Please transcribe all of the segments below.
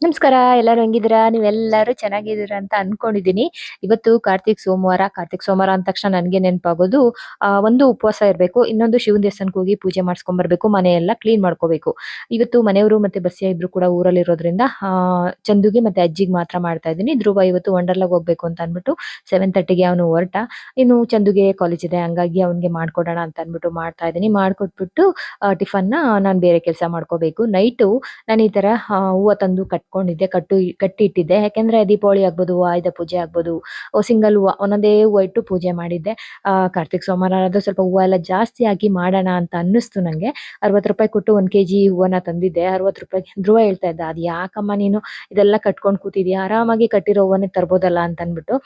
ನಮಸ್ಕಾರ ಎಲ್ಲರೂ ಹೆಂಗಿದ್ದೀರಾ? ನೀವೆಲ್ಲರೂ ಚೆನ್ನಾಗಿದ್ದೀರಾ ಅಂತ ಅನ್ಕೊಂಡಿದೀನಿ ಇವತ್ತು ಕಾರ್ತಿಕ್ ಸೋಮವಾರ ಕಾರ್ತಿಕ್ ಸೋಮವಾರ ಅಂದ ತಕ್ಷಣ ನನಗೆ ನೆನಪಾಗೋದು ಒಂದು ಉಪವಾಸ ಇರಬೇಕು ಇನ್ನೊಂದು ಶಿವನ ದೇವಸ್ಥಾನಕ್ಕೆ ಹೋಗಿ ಪೂಜೆ ಮಾಡಿಸ್ಕೊಂಬರ್ಬೇಕು ಮನೆಯೆಲ್ಲ ಕ್ಲೀನ್ ಮಾಡ್ಕೋಬೇಕು. ಇವತ್ತು ಮನೆಯವರು ಮತ್ತೆ ಬಸ್ಸಿಯ ಇಬ್ರು ಕೂಡ ಊರಲ್ಲಿ ಇರೋದ್ರಿಂದ ಆ, ಚಂದುಗೆ ಮತ್ತೆ ಅಜ್ಜಿಗೆ ಮಾತ್ರ ಮಾಡ್ತಾ ಇದ್ದೀನಿ. ಧ್ರುವ ಇವತ್ತು ವಂಡರ್ಲಾಗ್ ಹೋಗ್ಬೇಕು ಅಂತ ಅಂದ್ಬಿಟ್ಟು ಸೆವೆನ್ ತರ್ಟಿಗೆ ಅವನು ಹೊರಟ. ಇನ್ನು ಚಂದುಗೆ ಕಾಲೇಜ್ ಇದೆ ಹಂಗಾಗಿ ಅವನಿಗೆ ಮಾಡ್ಕೊಡೋಣ ಅಂತ ಅಂದ್ಬಿಟ್ಟು ಮಾಡ್ತಾ ಇದ್ದೀನಿ. ಮಾಡ್ಕೊಟ್ಬಿಟ್ಟು ಟಿಫನ್ನ ನಾನು ಬೇರೆ ಕೆಲಸ ಮಾಡ್ಕೋಬೇಕು. ನೈಟು ನಾನು ಈ ತರ ಹೂವು ತಂದು ತಂದು ಕಟ್ಕೊಂಡಿದ್ದೆ, ಕಟ್ಟು ಕಟ್ಟಿ ಇಟ್ಟಿದ್ದೆ ಯಾಕೆಂದ್ರೆ ದೀಪಾವಳಿ ಆಗ್ಬೋದು, ಆಯುಧ ಪೂಜೆ ಆಗ್ಬೋದು ಸಿಂಗಲ್ ಹೂವು, ಒಂದೊಂದೇ ಹೂವು ಇಟ್ಟು ಪೂಜೆ ಮಾಡಿದ್ದೆ. ಕಾರ್ತಿಕ್ ಸೋಮವಾರ ಅದು ಸ್ವಲ್ಪ ಹೂವು ಎಲ್ಲ ಜಾಸ್ತಿ ಆಗಿ ಮಾಡೋಣ ಅಂತ ಅನ್ನಿಸ್ತು ನಂಗೆ. ಅರವತ್ತು ರೂಪಾಯಿ ಕೊಟ್ಟು ಒಂದ್ ಕೆಜಿ ಹೂವನ್ನ ತಂದಿದ್ದೆ. ಅರವತ್ತು ರೂಪಾಯಿ ಧ್ರುವ ಹೇಳ್ತಾ ಇದ್ದ, ಅದು ಯಾಕಮ್ಮ ನೀನು ಇದೆಲ್ಲ ಕಟ್ಕೊಂಡು ಕೂತಿದ್ಯಾ? ಆರಾಮಾಗಿ ಕಟ್ಟಿರೋ ಹೂವನ್ನೇ ತರ್ಬೋದಲ್ಲ ಅಂತ ಅನ್ಬಿಟ್ಟು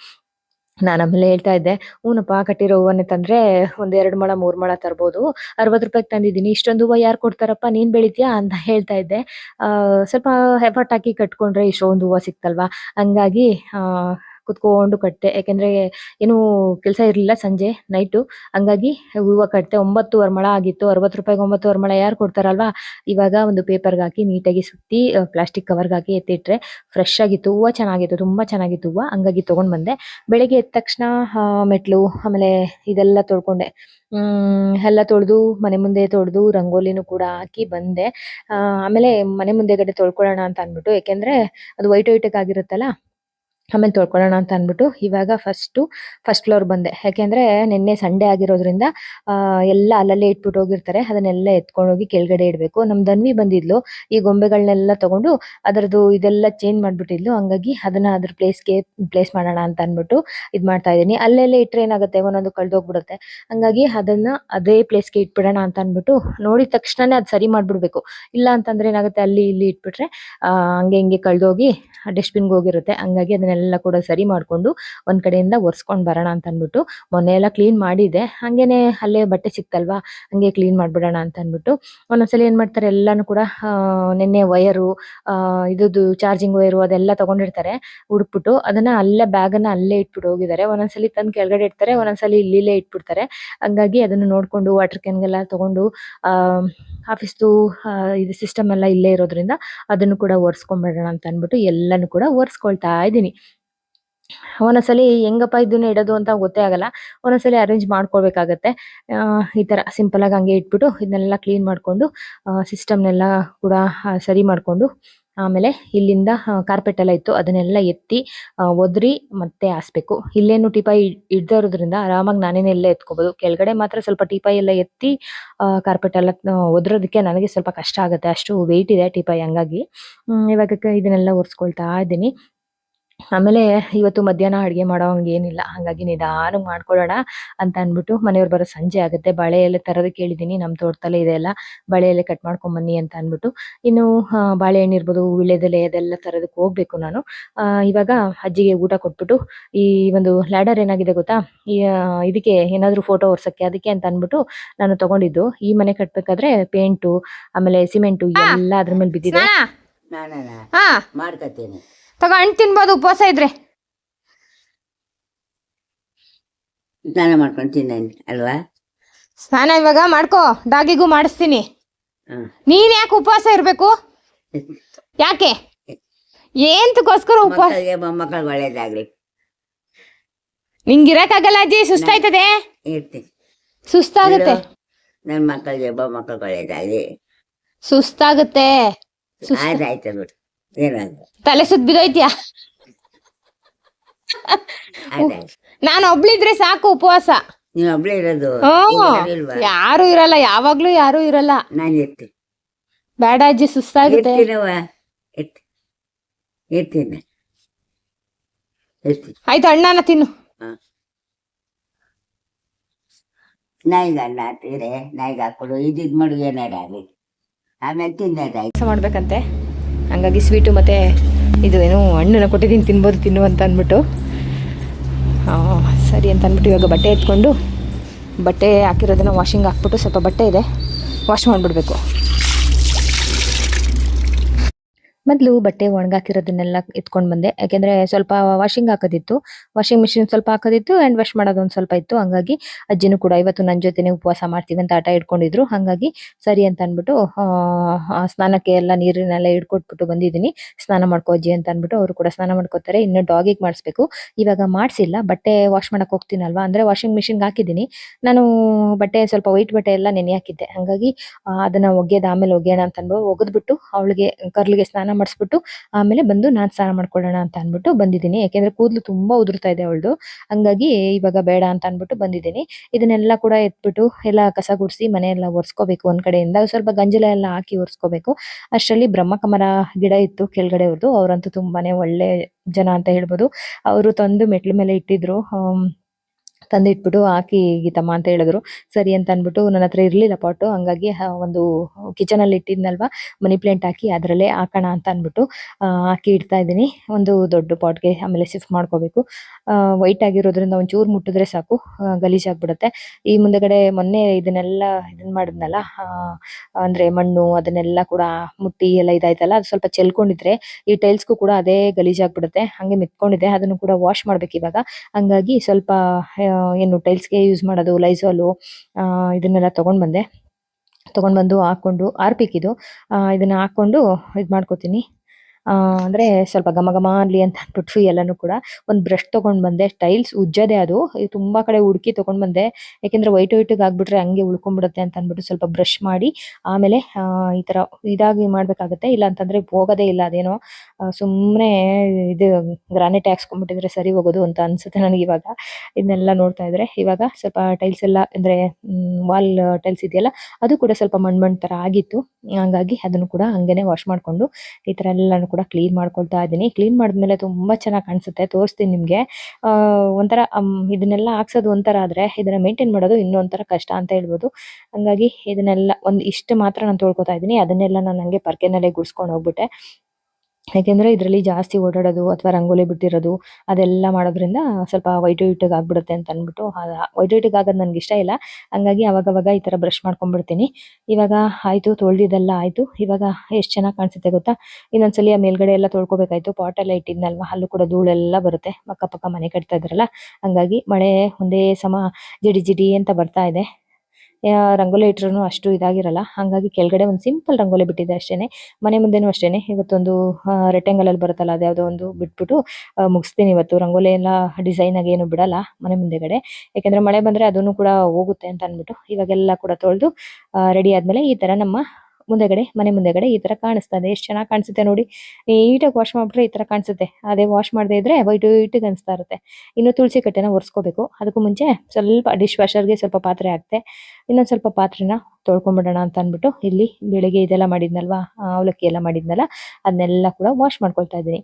ನಾನು ಆಮೇಲೆ ಹೇಳ್ತಾ ಇದ್ದೆ ಹೂನಪ್ಪ ಕಟ್ಟಿರೋ ಹೂವನ್ನೇ ತಂದ್ರೆ ಒಂದ್ ಎರಡ್ ಮೊಳ, ಮೂರ್ ಮೊಳ ತರ್ಬೋದು. ಅರವತ್ತು ರೂಪಾಯಿಗೆ ತಂದಿದ್ದೀನಿ. ಇಷ್ಟೊಂದು ಹೂವ ಯಾರು ಕೊಡ್ತಾರಪ್ಪ? ನೀನ್ ಬೆಳಿತೀಯಾ? ಅಂತ ಹೇಳ್ತಾ ಇದ್ದೆ. ಸ್ವಲ್ಪ ಎಫರ್ಟ್ ಹಾಕಿ ಕಟ್ಕೊಂಡ್ರೆ ಇಷ್ಟೊಂದು ಹೂವ ಸಿಕ್ತಲ್ವಾ? ಹಂಗಾಗಿ ಕುತ್ಕೊಂಡು ಕಟ್ಟೆ. ಯಾಕೆಂದ್ರೆ ಏನು ಕೆಲಸ ಇರ್ಲಿಲ್ಲ ಸಂಜೆ ನೈಟು ಹಂಗಾಗಿ ಹೂವ ಕಟ್ಟೆ ಒಂಬತ್ತು ವರ್ಮಳ ಆಗಿತ್ತು. ಅರವತ್ತು ರೂಪಾಯಿಗೆ ಒಂಬತ್ತುವರೆ ವರ್ಮಳ ಯಾರು ಕೊಡ್ತಾರಲ್ವಾ? ಇವಾಗ ಒಂದು ಪೇಪರ್ಗೆ ಹಾಕಿ ನೀಟಾಗಿ ಸುತ್ತಿ ಪ್ಲಾಸ್ಟಿಕ್ ಕವರ್ಗೆ ಹಾಕಿ ಎತ್ತಿಟ್ರೆ ಫ್ರೆಶ್ ಆಗಿತ್ತು ಹೂವ ಚೆನ್ನಾಗಿತ್ತು, ತುಂಬಾ ಚೆನ್ನಾಗಿತ್ತು ಹೂವು. ಹಂಗಾಗಿ ತೊಗೊಂಡು ಬಂದೆ. ಬೆಳಿಗ್ಗೆ ಎದ್ದ ತಕ್ಷಣ ಮೆಟ್ಲು, ಆಮೇಲೆ ಇದೆಲ್ಲ ತೊಳ್ಕೊಂಡೆ. ಎಲ್ಲ ತೊಳೆದು, ಮನೆ ಮುಂದೆ ತೊಳೆದು, ರಂಗೋಲಿನೂ ಕೂಡ ಹಾಕಿ ಬಂದೆ. ಆಮೇಲೆ ಮನೆ ಮುಂದೆಗಡೆ ತೊಳ್ಕೊಳ್ಳೋಣ ಅಂತ ಅಂದ್ಬಿಟ್ಟು, ಯಾಕೆಂದ್ರೆ ಅದು ವೈಟ್ ವೈಟ್ ಆಗಿರುತ್ತಲ್ಲ ಆಮೇಲೆ ತೊಳ್ಕೊಳ್ಳೋಣ ಅಂತ ಅಂದ್ಬಿಟ್ಟು ಇವಾಗ ಫಸ್ಟ್ ಫಸ್ಟ್ ಫ್ಲೋರ್ ಬಂದೆ. ಯಾಕೆಂದ್ರೆ ನಿನ್ನೆ ಸಂಡೇ ಆಗಿರೋದ್ರಿಂದ ಎಲ್ಲ ಅಲ್ಲಲ್ಲೇ ಇಟ್ಬಿಟ್ಟು ಹೋಗಿರ್ತಾರೆ. ಅದನ್ನೆಲ್ಲ ಎತ್ಕೊಂಡು ಹೋಗಿ ಕೆಳಗಡೆ ಇಡ್ಬೇಕು. ನಮ್ ದನ್ವಿ ಬಂದಿದ್ಲು. ಈ ಗೊಂಬೆಗಳನ್ನೆಲ್ಲ ತಗೊಂಡು ಅದರದ್ದು ಇದೆಲ್ಲ ಚೇಂಜ್ ಮಾಡ್ಬಿಟ್ಟಿದ್ಲು. ಹಂಗಾಗಿ ಅದನ್ನ ಅದ್ರ ಪ್ಲೇಸ್ಗೆ ಪ್ಲೇಸ್ ಮಾಡೋಣ ಅಂತ ಅಂದ್ಬಿಟ್ಟು ಇದ್ ಮಾಡ್ತಾ ಇದ್ದೀನಿ. ಅಲ್ಲೆಲ್ಲೇ ಇಟ್ರೆ ಏನಾಗುತ್ತೆ? ಒಂದೊಂದು ಕಳ್ದೋಗ್ಬಿಡುತ್ತೆ ಹಂಗಾಗಿ ಅದನ್ನ ಅದೇ ಪ್ಲೇಸ್ಗೆ ಇಟ್ಬಿಡೋಣ ಅಂತ ಅಂದ್ಬಿಟ್ಟು ನೋಡಿದ ತಕ್ಷಣನೇ ಅದ್ ಸರಿ ಮಾಡ್ಬಿಡ್ಬೇಕು. ಇಲ್ಲ ಅಂತಂದ್ರೆ ಏನಾಗುತ್ತೆ? ಅಲ್ಲಿ, ಇಲ್ಲಿ ಇಟ್ಬಿಟ್ರೆ ಹಂಗೆ ಹಿಂಗೆ ಕಳ್ದೋಗಿ ಡಸ್ಟ್ಬಿನ್ಗೆ ಹೋಗಿರುತ್ತೆ. ಹಂಗಾಗಿ ಅದನ್ನೆಲ್ಲ ಕೂಡ ಸರಿ ಮಾಡ್ಕೊಂಡು ಒಂದ್ ಕಡೆಯಿಂದ ಒರೆಸ್ಕೊಂಡು ಬರೋಣ ಅಂತ ಅಂದ್ಬಿಟ್ಟು ಮೊನ್ನೆ ಎಲ್ಲ ಕ್ಲೀನ್ ಮಾಡಿದೆ ಹಂಗೇನೆ ಅಲ್ಲೇ ಬಟ್ಟೆ ಸಿಕ್ತಲ್ವಾ, ಹಂಗೆ ಕ್ಲೀನ್ ಮಾಡಿಬಿಡೋಣ ಅಂತ ಅಂದ್ಬಿಟ್ಟು ಒಂದೊಂದ್ಸಲಿ ಏನ್ ಮಾಡ್ತಾರೆ ಎಲ್ಲಾನು ಕೂಡ ನಿನ್ನೆ ಆ ಇದುದು ಚಾರ್ಜಿಂಗ್ ವೈರು ಅದೆಲ್ಲ ತಗೊಂಡಿರ್ತಾರೆ ಹುಡುಕ್ಬಿಟ್ಟು ಅದನ್ನ ಅಲ್ಲೇ ಬ್ಯಾಗ್ ಅನ್ನ ಅಲ್ಲೇ ಇಟ್ಬಿಟ್ಟು ಹೋಗಿದ್ದಾರೆ. ಒಂದೊಂದ್ಸಲಿ ತಂದು ಕೆಳಗಡೆ ಇಡ್ತಾರೆ, ಒಂದೊಂದ್ಸಲಿ ಇಲ್ಲಿಲೇ ಇಟ್ಬಿಡ್ತಾರೆ. ಹಂಗಾಗಿ ಅದನ್ನ ನೋಡ್ಕೊಂಡು ವಾಟರ್ ಕ್ಯಾನ್ಗೆಲ್ಲ ತಗೊಂಡು ಆಫೀಸ್ದು ಇದು ಸಿಸ್ಟಮ್ ಎಲ್ಲ ಇಲ್ಲೇ ಇರೋದ್ರಿಂದ ಅದನ್ನು ಕೂಡ ಒರೆಸ್ಕೊಂಡ್ಬಿಡೋಣ ಅಂತ ಅಂದ್ಬಿಟ್ಟು ಎಲ್ಲನೂ ಕೂಡ ಒರೆಸ್ಕೊಳ್ತಾ ಇದ್ದೀನಿ. ಒಂದೊಂದ್ಸಲಿ ಹೆಂಗಪ್ಪ ಇದನ್ನ ಇಡೋದು ಅಂತ ಗೊತ್ತೇ ಆಗಲ್ಲ. ಒಂದೊಂದ್ಸಲಿ ಅರೇಂಜ್ ಮಾಡ್ಕೊಳ್ಬೇಕಾಗತ್ತೆ. ಈ ತರ ಸಿಂಪಲ್ ಆಗಿ ಹಂಗೆ ಇಟ್ಬಿಟ್ಟು ಇದನ್ನೆಲ್ಲ ಕ್ಲೀನ್ ಮಾಡ್ಕೊಂಡು ಸಿಸ್ಟಮ್ನೆಲ್ಲ ಕೂಡ ಸರಿ ಮಾಡ್ಕೊಂಡು ಆಮೇಲೆ ಇಲ್ಲಿಂದ ಕಾರ್ಪೆಟ್ ಎಲ್ಲ ಇತ್ತು. ಅದನ್ನೆಲ್ಲ ಎತ್ತಿ ಒದ್ರಿ ಮತ್ತೆ ಹಾಸ್ಬೇಕು. ಇಲ್ಲೇನು ಟಿಪಾಯಿ ಇಡ್ದೇ ಇರೋದ್ರಿಂದ ಆರಾಮಾಗಿ ನಾನೇನೆ ಎಲ್ಲ ಎತ್ಕೋಬಹುದು ಕೆಳಗಡೆ ಮಾತ್ರ ಸ್ವಲ್ಪ ಟಿಪಾಯಿ ಎಲ್ಲ ಎತ್ತಿ ಕಾರ್ಪೆಟ್ ಎಲ್ಲ ಒದ್ರೋದಕ್ಕೆ ನನಗೆ ಸ್ವಲ್ಪ ಕಷ್ಟ ಆಗುತ್ತೆ. ಅಷ್ಟು ವೆಯ್ಟ್ ಇದೆ ಟಿಪಾಯಿ ಹಂಗಾಗಿ. ಇವಾಗ ಇದನ್ನೆಲ್ಲ ಒರೆಸ್ಕೊಳ್ತಾ ಇದ್ದೀನಿ. ಆಮೇಲೆ ಇವತ್ತು ಮಧ್ಯಾಹ್ನ ಅಡುಗೆ ಮಾಡೋ ಹಂಗೆ ಏನಿಲ್ಲ ಹಂಗಾಗಿ ನಿಧಾನಕ್ಕೆ ಮಾಡ್ಕೊಳ್ಳೋಣ ಅಂತ ಅನ್ಬಿಟ್ಟು ಮನೆಯವ್ರು ಬರೋ ಸಂಜೆ ಆಗುತ್ತೆ. ಬಳೆ ಎಲ್ಲ ತರೋದಕ್ಕೆ ನಮ್ ನಮ್ಮ ತೋಟದಲ್ಲೇ ಇದೆ ಎಲ್ಲ ಬಳೆ ಎಲ್ಲ ಕಟ್ ಮಾಡ್ಕೊಂಡ್ ಬನ್ನಿ ಅಂತ ಅನ್ಬಿಟ್ಟು ಇನ್ನು ಬಾಳೆಹಣ್ಣು ಇರ್ಬೋದು ವಿಳ್ಯದೆಲೆ ಅದೆಲ್ಲ ತರೋದಕ್ಕೆ ಹೋಗ್ಬೇಕು ನಾನು. ಆ, ಇವಾಗ ಅಜ್ಜಿಗೆ ಊಟ ಕೊಟ್ಬಿಟ್ಟು ಈ ಒಂದು ಲ್ಯಾಡರ್ ಏನಾಗಿದೆ ಗೊತ್ತಾ? ಈ ಇದಕ್ಕೆ ಏನಾದ್ರು ಫೋಟೋ ಒರ್ಸಕ್ಕೆ ಅದಕ್ಕೆ ಅಂತ ಅನ್ಬಿಟ್ಟು ನಾನು ತಗೊಂಡಿದ್ದು. ಈ ಮನೆ ಕಟ್ಬೇಕಾದ್ರೆ ಪೇಂಟು ಆಮೇಲೆ ಸಿಮೆಂಟು ಎಲ್ಲ ಅದ್ರ ಮೇಲೆ ಬಿದ್ದಿದೆ. ಮಾಡ್ಕತ್ತೇನೆ. ತಗೋ ಹಣ್ಣು ತಿನ್ಬೋದು ಉಪವಾಸ ಇದ್ರೆ. ಸ್ನಾನ ಮಾಡ್ಕೊಂಡು ತಿನ್ನ ಅಲ್ವಾ? ಸ್ನಾನ ಇವಾಗ ಮಾಡ್ಕೋ ಡಾಗಿಗೂ ಮಾಡಿಸ್ತೀನಿ. ಹ್ಮ್. ನೀನ್ ಯಾಕೆ ಉಪವಾಸ ಇರ್ಬೇಕು? ಯಾಕೆ? ಏಂತಕ್ಕೋಸ್ಕರ ಉಪವಾಸ? ಮಕ್ಕಳಿಗೆ ಮೊಮ್ಮಕ್ಕಳಿಗೆ ಒಳ್ಳೇದಾಗ್ಲಿ. ನಿಂಗಿರಕ್ಕಾಗಲ್ಲ ಅಜ್ಜಿ ಸುಸ್ತಾಯ್ತದೆ? ಇರ್ತೀನಿ. ಸುಸ್ತಾಗುತ್ತೆ. ನನ್ನ ಮಕ್ಕಳಿಗೆ ಒಳ್ಳೇದಾಗ್ಲಿ. ಸುಸ್ತಾಗುತ್ತೆ. ಸುಸ್ತ- ಆಯ್ತಾಯ್ತು ಬಿಡು ತಲೆ ಸುತ್ತ ಬಿದ್ದೋಯ್ತ್ಯಾ ನಾನು ಒಬ್ಳಿದ್ರೆ ಸಾಕು ಉಪವಾಸ. ನೀವು ಒಬ್ಳೆ ಇರೋದು. ಯಾರು ಇರಲ್ಲ ಯಾವಾಗ್ಲೂ ಯಾರು ಇರಲ್ಲ. ನಾನು ಇರ್ತೀನಿ. ಬೇಡ ಅಜ್ಜಿ ಸುಸ್ತಾಗುತ್ತೆ. ಇರ್ತೀನಿ. ಆಯ್ತು ಅಣ್ಣನ ತಿನ್ನು. ನಾಯಿಗಲ್ಲ ಇದ್ ಹಾಕ್ತಿದ್ರೆ ನಾಯಿಗೆ ಹಾಕ್ಕೊಡು. ಇದಿದ್ ಮಡು ಏನಾರ ಆಮೇಲೆ ತಿನ್ನೋದಾಯ್ತು. ಮಾಡ್ಬೇಕಂತೆ. ಹಂಗಾಗಿ ಸ್ವೀಟು ಮತ್ತು ಇದು ಏನು ಹಣ್ಣನ್ನು ಕೊಟ್ಟಿದ್ದೀನಿ, ತಿನ್ಬೋದು, ತಿನ್ನು ಅಂತ ಅಂದ್ಬಿಟ್ಟು. ಸರಿ ಅಂತ ಅಂದ್ಬಿಟ್ಟು ಇವಾಗ ಬಟ್ಟೆ ಎತ್ಕೊಂಡು ಬಟ್ಟೆ ಹಾಕಿರೋದನ್ನ ವಾಷಿಂಗ್ ಹಾಕ್ಬಿಟ್ಟು ಸ್ವಲ್ಪ ಬಟ್ಟೆ ಇದೆ ವಾಶ್ ಮಾಡಿಬಿಡ್ಬೇಕು. ಮೊದಲು ಬಟ್ಟೆ ಒಣಗಾಕಿರೋದನ್ನೆಲ್ಲ ಎತ್ಕೊಂಡು ಬಂದೆ. ಯಾಕೆಂದ್ರೆ ಸ್ವಲ್ಪ ವಾಷಿಂಗ್ ಹಾಕೋದಿತ್ತು. ವಾಷಿಂಗ್ ಮಿಷಿನ್ ಸ್ವಲ್ಪ ಹಾಕೋದಿತ್ತು ಆ್ಯಂಡ್ ವಾಶ್ ಮಾಡೋದು ಒಂದ್ ಸ್ವಲ್ಪ ಇತ್ತು. ಹಂಗಾಗಿ ಅಜ್ಜಿನೂ ಕೂಡ ಇವತ್ತು ನನ್ನ ಜೊತೆನೆ ಉಪವಾಸ ಮಾಡ್ತೀವಿ ಅಂತ ಆಟ ಇಟ್ಕೊಂಡಿದ್ರು ಹಾಗಾಗಿ ಸರಿ ಅಂತ ಆ ಸ್ನಾನಕ್ಕೆ ಎಲ್ಲ ನೀರನ್ನೆಲ್ಲ ಹಿಡ್ಕೊಟ್ಬಿಟ್ಟು ಬಂದಿದ್ದೀನಿ. ಸ್ನಾನ ಮಾಡ್ಕೋ ಅಜ್ಜಿ ಅಂತ ಅನ್ಬಿಟ್ಟು ಅವರು ಕೂಡ ಸ್ನಾನ ಮಾಡ್ಕೋತಾರೆ. ಇನ್ನು ಡಾಗಿಗೆ ಮಾಡಿಸ್ಬೇಕು. ಇವಾಗ ಮಾಡ್ಸಿಲ್ಲ. ಬಟ್ಟೆ ವಾಶ್ ಮಾಡಕ್ ಹೋಗ್ತೀನಲ್ವಾ? ಅಂದ್ರೆ ವಾಷಿಂಗ್ ಮಿಷಿನ್ ಹಾಕಿದ್ದೀನಿ. ನಾನು ಬಟ್ಟೆ ಸ್ವಲ್ಪ ವೈಟ್ ಬಟ್ಟೆ ಎಲ್ಲ ನೆನೆ ಹಾಕಿದ್ದೆ. ಹಂಗಾಗಿ ಅದನ್ನ ಒಗೆದ ಆಮೇಲೆ ಒಗೆಯೋಣ ಅಂತ ಅಂದ್ಬಿಟ್ಟು ಒಗೆದ್ಬಿಟ್ಟು ಅವಳಿಗೆ ಕರ್ಲಿಗೆ ಸ್ನಾನ ಮಾಡಿಸ್ಬಿಟ್ಟು ಆಮೇಲೆ ಬಂದು ನಾನ್ ಸ್ನಾನ ಮಾಡ್ಕೊಳ್ಳೋಣ ಅಂತ ಅನ್ಬಿಟ್ಟು ಬಂದಿದ್ದೀನಿ. ಯಾಕೆಂದ್ರೆ ಕೂದಲು ತುಂಬಾ ಉದುರ್ತಾ ಇದೆ ಅವಳದು. ಹಂಗಾಗಿ ಇವಾಗ ಬೇಡ ಅಂತ ಅನ್ಬಿಟ್ಟು ಬಂದಿದ್ದೀನಿ. ಇದನ್ನೆಲ್ಲ ಕೂಡ ಎತ್ಬಿಟ್ಟು ಎಲ್ಲ ಕಸ ಗುಡಿಸಿ ಮನೆಯೆಲ್ಲ ಒರೆಸ್ಕೋಬೇಕು ಒಂದ್ ಕಡೆಯಿಂದ. ಸ್ವಲ್ಪ ಗಂಜಲ ಎಲ್ಲ ಹಾಕಿ ಒರೆಸ್ಕೋಬೇಕು. ಅಷ್ಟರಲ್ಲಿ ಬ್ರಹ್ಮಕಮರ ಗಿಡ ಇತ್ತು ಕೆಳಗಡೆ ಅವ್ರದ್ದು ಅವರಂತೂ ತುಂಬಾನೇ ಒಳ್ಳೆ ಜನ ಅಂತ ಹೇಳ್ಬೋದು. ಅವರು ತಂದು ಮೆಟ್ಲ ಮೇಲೆ ಇಟ್ಟಿದ್ರು. ತಂದಿಟ್ಬಿಟ್ಟು ಹಾಕಿ ಗೀತಮ್ಮ ಅಂತ ಹೇಳಿದ್ರು. ಸರಿ ಅಂತ ಅಂದ್ಬಿಟ್ಟು ನನ್ನ ಹತ್ರ ಇರ್ಲಿಲ್ಲ ಪಾಟು, ಹಂಗಾಗಿ ಒಂದು ಕಿಚನ್ ಅಲ್ಲಿ ಇಟ್ಟಿದ್ನಲ್ವಾ, ಮನಿ ಪ್ಲಾಂಟ್ ಹಾಕಿ ಅದರಲ್ಲೇ ಹಾಕೋಣ ಅಂತ ಅಂದ್ಬಿಟ್ಟು ಹಾಕಿ ಇಡ್ತಾ ಇದ್ದೀನಿ. ಒಂದು ದೊಡ್ಡ ಪಾಟ್ಗೆ ಆಮೇಲೆ ಶಿಫ್ಟ್ ಮಾಡ್ಕೋಬೇಕು. ವೈಟ್ ಆಗಿರೋದ್ರಿಂದ ಒಂಚೂರು ಮುಟ್ಟಿದ್ರೆ ಸಾಕು ಗಲೀಜ್ ಗಲೀಜಾಗ್ಬಿಡುತ್ತೆ ಈ ಮುಂದೆಗಡೆ ಮೊನ್ನೆ ಇದನ್ನೆಲ್ಲ ಇದನ್ ಮಾಡಿದ್ನಲ್ಲ ಅಂದ್ರೆ ಮಣ್ಣು ಅದನ್ನೆಲ್ಲ ಕೂಡ ಮುಟ್ಟಿ ಎಲ್ಲ ಇದಾಯ್ತಲ್ಲ, ಅದು ಸ್ವಲ್ಪ ಚೆಲ್ಕೊಂಡಿದ್ರೆ ಈ ಟೈಲ್ಸ್ಗೂ ಕೂಡ ಅದೇ ಗಲೀಜಾಗ್ಬಿಡುತ್ತೆ ಹಂಗೆ ಮೆತ್ಕೊಂಡಿದೆ, ಅದನ್ನು ಕೂಡ ವಾಶ್ ಮಾಡ್ಬೇಕು ಇವಾಗ. ಹಂಗಾಗಿ ಸ್ವಲ್ಪ ಏನು ಟೈಲ್ಸ್ಗೆ ಯೂಸ್ ಮಾಡೋದು ಲೈಸಾಲು ಇದನ್ನೆಲ್ಲ ತೊಗೊಂಡು ಬಂದೆ. ತೊಗೊಂಡು ಬಂದು ಹಾಕ್ಕೊಂಡು ಆರ್ಪಿಕ್ ಇದು ಇದನ್ನು ಹಾಕೊಂಡು ಇದ್ ಮಾಡ್ಕೋತೀನಿ. ಅಂದ್ರೆ ಸ್ವಲ್ಪ ಘಮ ಘಮ ಅನ್ಲಿ ಅಂತ ಅಂದ್ಬಿಟ್ಟು ಎಲ್ಲಾನು ಕೂಡ ಒಂದ್ ಬ್ರಷ್ ತಗೊಂಡ್ ಬಂದೆ. ಟೈಲ್ಸ್ ಉಜ್ಜದೆ ಅದು. ತುಂಬಾ ಕಡೆ ಹುಡುಕಿ ತಗೊಂಡ್ ಬಂದೆ. ಯಾಕಂದ್ರೆ ವೈಟ್ ವೈಟ್ ಆಗ್ಬಿಟ್ರೆ ಹಂಗೆ ಉಳ್ಕೊಂಡ್ಬಿಡುತ್ತೆ ಅಂತ ಅಂದ್ಬಿಟ್ಟು ಸ್ವಲ್ಪ ಬ್ರಷ್ ಮಾಡಿ, ಆಮೇಲೆ ಈ ತರ ಇದಾಗಿ ಮಾಡಬೇಕಾಗುತ್ತೆ. ಇಲ್ಲ ಅಂತಂದ್ರೆ ಹೋಗೋದೇ ಇಲ್ಲ ಅದೇನೋ. ಸುಮ್ಮನೆ ಇದು ಗ್ರಾನೈಟ್ ಹಾಕ್ಸ್ಕೊಂಡ್ಬಿಟ್ಟಿದ್ರೆ ಸರಿ ಹೋಗೋದು ಅಂತ ಅನ್ಸುತ್ತೆ ನನಗೆ ಇವಾಗ. ಇದನ್ನೆಲ್ಲ ನೋಡ್ತಾ ಇದ್ರೆ ಇವಾಗ ಸ್ವಲ್ಪ ಟೈಲ್ಸ್ ಎಲ್ಲ, ಅಂದ್ರೆ ವಾಲ್ ಟೈಲ್ಸ್ ಇದೆಯಲ್ಲ, ಅದು ಕೂಡ ಸ್ವಲ್ಪ ಮಣ್ ಮಣ್ಣ್ ತರ ಆಗಿತ್ತು. ಹಂಗಾಗಿ ಅದನ್ನು ಕೂಡ ಹಂಗೇನೆ ವಾಶ್ ಮಾಡ್ಕೊಂಡು ಈ ತರ ಎಲ್ಲಾನು ಕೂಡ ಕ್ಲೀನ್ ಮಾಡ್ಕೊಳ್ತಾ ಇದ್ದೀನಿ. ಕ್ಲೀನ್ ಮಾಡಿದ್ಮೇಲೆ ತುಂಬಾ ಚೆನ್ನಾಗಿ ಕಾಣಿಸುತ್ತೆ. ತೋರಿಸ್ತೀನಿ ನಿಮಗೆ. ಒಂಥರ ಇದನ್ನೆಲ್ಲ ಹಾಕ್ಸೋದು ಒಂಥರ ಆದರೆ ಇದನ್ನ ಮೇಂಟೈನ್ ಮಾಡೋದು ಇನ್ನೊಂಥರ ಕಷ್ಟ ಅಂತ ಹೇಳ್ಬೋದು. ಹಂಗಾಗಿ ಇದನ್ನೆಲ್ಲ ಒಂದು ಇಷ್ಟು ಮಾತ್ರ ನಾನು ತೊಳ್ಕೊತಾ ಇದ್ದೀನಿ. ಅದನ್ನೆಲ್ಲ ನಾನು ಹಂಗೆ ಪರ್ಕೆನಲ್ಲೇ ಗುಡ್ಸ್ಕೊಂಡು ಹೋಗ್ಬಿಟ್ಟೆ. ಯಾಕೆಂದ್ರೆ ಇದರಲ್ಲಿ ಜಾಸ್ತಿ ಓಡಾಡೋದು ಅಥವಾ ರಂಗೋಲಿ ಬಿಟ್ಟಿರೋದು ಅದೆಲ್ಲ ಮಾಡೋದ್ರಿಂದ ಸ್ವಲ್ಪ ವೈಟ್ ವೈಟ್ ಆಗ್ಬಿಡುತ್ತೆ ಅಂತ ಅಂದ್ಬಿಟ್ಟು ವೈಟ್ ವೈಟ್ ಆಗೋದು ನನ್ಗೆ ಇಷ್ಟ ಇಲ್ಲ. ಹಂಗಾಗಿ ಅವಾಗವಾಗ ಈ ತರ ಬ್ರಷ್ ಮಾಡ್ಕೊಂಡ್ಬಿಡ್ತೀನಿ. ಇವಾಗ ಆಯ್ತು, ತೊಳ್ದಿದ್ದೆಲ್ಲ ಆಯ್ತು. ಇವಾಗ ಎಷ್ಟು ಚೆನ್ನಾಗಿ ಕಾಣಿಸುತ್ತೆ ಗೊತ್ತಾ? ಇನ್ನೊಂದ್ಸಲಿ ಆ ಮೇಲ್ಗಡೆ ಎಲ್ಲ ತೊಳ್ಕೊಬೇಕಾಯ್ತು. ಪಾಟ್ ಎಲ್ಲ ಇಟ್ಟಿದ್ನಲ್ವಾ? ಅಲ್ಲೂ ಕೂಡ ಧೂಳೆಲ್ಲ ಬರುತ್ತೆ. ಪಕ್ಕ ಪಕ್ಕ ಮನೆ ಕಟ್ತಾ ಇದ್ರಲ್ಲ. ಹಂಗಾಗಿ ಮಳೆ ಒಂದೇ ಸಮ ಜಿಡಿ ಜಿಡಿ ಅಂತ ಬರ್ತಾ ಇದೆ. ರಂಗೋಲಿ ಇಟ್ರು ಅಷ್ಟು ಇದಾಗಿರಲ್ಲ. ಹಾಗಾಗಿ ಕೆಳಗಡೆ ಒಂದು ಸಿಂಪಲ್ ರಂಗೋಲಿ ಬಿಟ್ಟಿದ್ದೆ ಅಷ್ಟೇನೆ. ಮನೆ ಮುಂದೆನೂ ಅಷ್ಟೇನೆ. ಇವತ್ತೊಂದು ರೆಕ್ಟಾಂಗಲ್ ಅಲ್ಲಿ ಬರುತ್ತಲ್ಲ ಅದ್ಯಾವುದೋ ಒಂದು ಬಿಟ್ಬಿಟ್ಟು ಮುಗಿಸ್ತೀನಿ ಇವತ್ತು. ರಂಗೋಲಿ ಎಲ್ಲ ಡಿಸೈನ್ ಆಗಿ ಏನು ಬಿಡಲ್ಲ ಮನೆ ಮುಂದೆಗಡೆ. ಯಾಕಂದ್ರೆ ಮಳೆ ಬಂದ್ರೆ ಅದನ್ನು ಕೂಡ ಹೋಗುತ್ತೆ ಅಂತ ಅನ್ಬಿಟ್ಟು ಇವಾಗೆಲ್ಲ ಕೂಡ ತೊಳೆದು ರೆಡಿ ಆದ್ಮೇಲೆ ಈ ತರ ನಮ್ಮ ಮುಂದೆಗಡೆ, ಮನೆ ಮುಂದೆಗಡೆ ಈ ತರ ಕಾಣಿಸ್ತಾ ಇದೆ. ಎಷ್ಟು ಚೆನ್ನಾಗಿ ಕಾಣಿಸುತ್ತೆ ನೋಡಿ. ನೀಟಾಗಿ ವಾಶ್ ಮಾಡ್ಬಿಟ್ರೆ ಈ ತರ ಕಾಣಿಸುತ್ತೆ. ಅದೇ ವಾಶ್ ಮಾಡದೇ ಇದ್ರೆ ವೈಟ್ ವೈಟ್ ಅನಿಸ್ತಾ ಇರುತ್ತೆ. ಇನ್ನು ತುಳಸಿ ಕಟ್ಟೆನ ಒರೆಸ್ಕೋಬೇಕು. ಅದಕ್ಕೂ ಮುಂಚೆ ಸ್ವಲ್ಪ ಡಿಶ್ ವಾಷರ್ಗೆ ಸ್ವಲ್ಪ ಪಾತ್ರೆ ಹಾಕ್ತೆ. ಇನ್ನೊಂದು ಸ್ವಲ್ಪ ಪಾತ್ರೆನ ತೊಳ್ಕೊಂಬಿಡೋಣ ಅಂತ ಅಂದ್ಬಿಟ್ಟು ಇಲ್ಲಿ ಬೆಳಿಗ್ಗೆ ಇದೆಲ್ಲ ಮಾಡಿದ್ನಲ್ವಾ? ಅವಲಕ್ಕಿ ಎಲ್ಲ ಮಾಡಿದ್ನಲ್ಲ? ಅದನ್ನೆಲ್ಲ ಕೂಡ ವಾಶ್ ಮಾಡ್ಕೊಳ್ತಾ ಇದ್ದೀನಿ.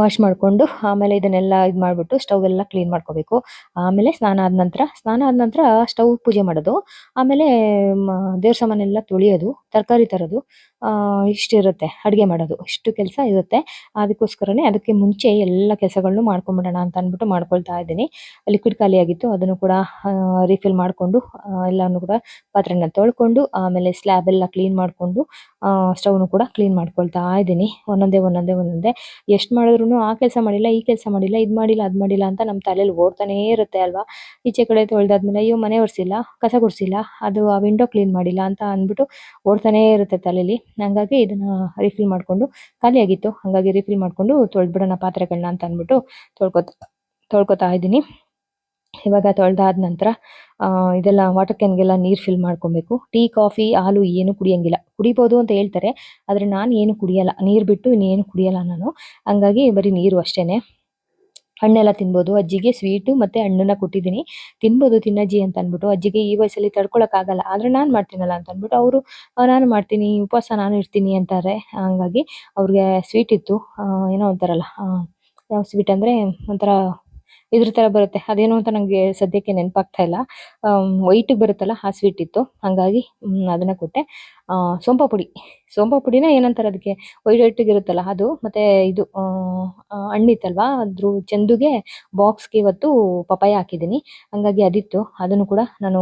ವಾಶ್ ಮಾಡ್ಕೊಂಡು ಆಮೇಲೆ ಇದನ್ನೆಲ್ಲ ಇದು ಮಾಡ್ಬಿಟ್ಟು ಸ್ಟವ್ ಎಲ್ಲ ಕ್ಲೀನ್ ಮಾಡ್ಕೋಬೇಕು. ಆಮೇಲೆ ಸ್ನಾನ ಆದ ನಂತರ, ಸ್ನಾನ ಆದ ನಂತರ ಸ್ಟವ್ ಪೂಜೆ ಮಾಡೋದು. ಆಮೇಲೆ ದೇವ್ರ ಸಾಮಾನೆಲ್ಲ ತೊಳಿಯೋದು, ತರಕಾರಿ ತರೋದು. ಇಷ್ಟಿರುತ್ತೆ, ಅಡುಗೆ ಮಾಡೋದು. ಇಷ್ಟು ಕೆಲಸ ಇರುತ್ತೆ. ಅದಕ್ಕೋಸ್ಕರನೇ ಅದಕ್ಕೆ ಮುಂಚೆ ಎಲ್ಲ ಕೆಲಸಗಳನ್ನು ಮಾಡ್ಕೊಂಬಿಡೋಣ ಅಂತ ಅಂದ್ಬಿಟ್ಟು ಮಾಡ್ಕೊಳ್ತಾ ಇದ್ದೀನಿ. ಲಿಕ್ವಿಡ್ ಖಾಲಿಯಾಗಿತ್ತು ಅದನ್ನು ಕೂಡ ರೀಫಿಲ್ ಮಾಡಿಕೊಂಡು ಎಲ್ಲಾನು ಕೂಡ ಪಾತ್ರೆನ ತೊಳ್ಕೊಂಡು, ಆಮೇಲೆ ಸ್ಲ್ಯಾಬ್ ಎಲ್ಲ ಕ್ಲೀನ್ ಮಾಡಿಕೊಂಡು ಸ್ಟವ್ನು ಕೂಡ ಕ್ಲೀನ್ ಮಾಡ್ಕೊಳ್ತಾ ಇದ್ದೀನಿ. ಒಂದೊಂದೇ ಒಂದೊಂದೇ ಒಂದೊಂದೇ. ಎಷ್ಟು ಮಾಡಿದ್ರು ಆ ಕೆಲಸ ಮಾಡಿಲ್ಲ, ಈ ಕೆಲಸ ಮಾಡಿಲ್ಲ, ಇದು ಮಾಡಿಲ್ಲ, ಅದು ಮಾಡಿಲ್ಲ ಅಂತ ನಮ್ಮ ತಲೆಯಲ್ಲಿ ಓಡ್ತಾನೇ ಇರುತ್ತೆ ಅಲ್ವಾ? ಈಚೆ ಕಡೆ ತೊಳೆದಾದ್ಮೇಲೆ ಅಯ್ಯೋ, ಮನೆ ಒರೆಸಿಲ್ಲ, ಕಸ ಗುಡಿಸಿಲ್ಲ, ಅದು ಆ ವಿಂಡೋ ಕ್ಲೀನ್ ಮಾಡಿಲ್ಲ ಅಂತ ಅಂದ್ಬಿಟ್ಟು ಓಡ್ತಾನೇ ಇರುತ್ತೆ ತಲೆಯಲ್ಲಿ ಹಂಗಾಗಿ ಇದನ್ನ ರಿಫಿಲ್ ಮಾಡಿಕೊಂಡು ಖಾಲಿಯಾಗಿತ್ತು ಹಂಗಾಗಿ ರಿಫಿಲ್ ಮಾಡಿಕೊಂಡು ತೊಳೆದ್ಬಿಡೋಣ ಪಾತ್ರೆಗಳನ್ನ ಅಂತ ಅಂದ್ಬಿಟ್ಟು ತೊಳ್ಕೊತ, ತೊಳ್ಕೊತಾ ಇದ್ದೀನಿ. ಇವಾಗ ತೊಳೆದಾದ ನಂತರ ಇದೆಲ್ಲ ವಾಟರ್ ಕ್ಯಾನ್ಗೆಲ್ಲ ನೀರು ಫಿಲ್ ಮಾಡ್ಕೊಬೇಕು. ಟೀ, ಕಾಫಿ, ಹಾಲು ಏನು ಕುಡಿಯಂಗಿಲ್ಲ. ಕುಡಿಬೋದು ಅಂತ ಹೇಳ್ತಾರೆ, ಆದರೆ ನಾನು ಏನು ಕುಡಿಯಲ್ಲ. ನೀರು ಬಿಟ್ಟು ಇನ್ನೇನು ಕುಡಿಯಲ್ಲ ನಾನು. ಹಂಗಾಗಿ ಬರೀ ನೀರು ಅಷ್ಟೇನೆ. ಹಣ್ಣೆಲ್ಲ ತಿನ್ಬೋದು. ಅಜ್ಜಿಗೆ ಸ್ವೀಟು ಮತ್ತೆ ಹಣ್ಣನ್ನ ಕೊಟ್ಟಿದ್ದೀನಿ. ತಿನ್ಬೋದು, ತಿನ್ನಜ್ಜಿ ಅಂತ ಅಂದ್ಬಿಟ್ಟು ಅಜ್ಜಿಗೆ ಈ ವಯಸ್ಸಲ್ಲಿ ತಡ್ಕೊಳಕ್ ಆಗಲ್ಲ ಆದ್ರೆ ನಾನು ಮಾಡ್ತೀನಲ್ಲ ಅಂತ ಅಂದ್ಬಿಟ್ಟು ಅವರು ನಾನು ಮಾಡ್ತೀನಿ, ಉಪವಾಸ ನಾನು ಇರ್ತೀನಿ ಅಂತಾರೆ. ಹಂಗಾಗಿ ಅವ್ರಿಗೆ ಸ್ವೀಟ್ ಇತ್ತು. ಏನೋ ಅಂತಾರಲ್ಲ ಯಾವ ಸ್ವೀಟ್ ಅಂದ್ರೆ ಒಂಥರ ಇದ್ರ ತರ ಬರುತ್ತೆ. ಅದೇನೋ ಅಂತ ನಂಗೆ ಸದ್ಯಕ್ಕೆ ನೆನಪಾಗ್ತಾ ಇಲ್ಲ. ವೈಟ್ ಬರುತ್ತಲ್ಲ, ಆ ಸ್ವೀಟ್ ಇತ್ತು. ಹಂಗಾಗಿ ಅದನ್ನ ಕೊಟ್ಟೆ. ಸೋಂಪಾ ಪುಡಿ ಸೋಂಪಾ ಪುಡಿನ ಏನಂತಾರೆ ಅದಕ್ಕೆ? ವೈಟ್ ಇರುತ್ತಲ್ಲ, ಅದು ಮತ್ತೆ ಇದು ಹಣ್ಣಿತ್ತಲ್ವಾ ಅದ್ರ ಚಂದುಗೆ ಬಾಕ್ಸ್ಗೆ ಇವತ್ತು ಪಪಾಯ ಹಾಕಿದ್ದೀನಿ. ಹಂಗಾಗಿ ಅದಿತ್ತು. ಅದನ್ನು ಕೂಡ ನಾನು